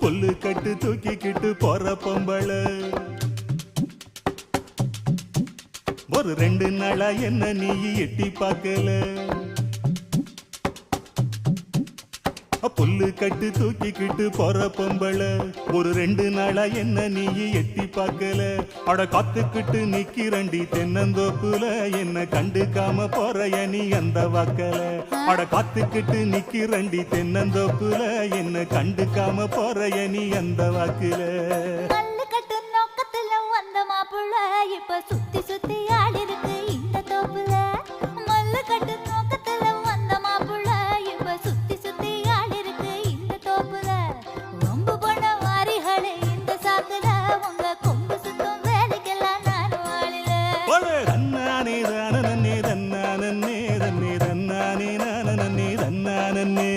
புல்லு கட்டு தூக்கிக்கிட்டு போற பொம்பள. ஒரு ரெண்டு நாளா என்ன நீ எட்டி பார்க்கல? புல்லு கட்டு தூக்கிக்கிட்டு போற பொம்பள. ஒரு ரெண்டு நாளா என்ன நீ எட்டி பார்க்கல. அட காத்துக்கிட்டு நிக்கிறண்டி தென்னந்தோப்புல. என்ன கண்டுக்காம போறைய நீ அந்த வாக்கல. அட காத்துக்கிட்டு நிக்கிறண்டி தென்னந்தோப்புல. என்ன கண்டுக்காம போறைய நீ அந்த வாக்குல. கட்டு நோக்கத்துல வந்த மாப்புள்ள. இப்ப சுத்தி சுத்தி ஆடி தன்னானே தான நன்னே தன்னா நன்னே தன்னே தன்னானே நான நன்னே தன்னா நன்னே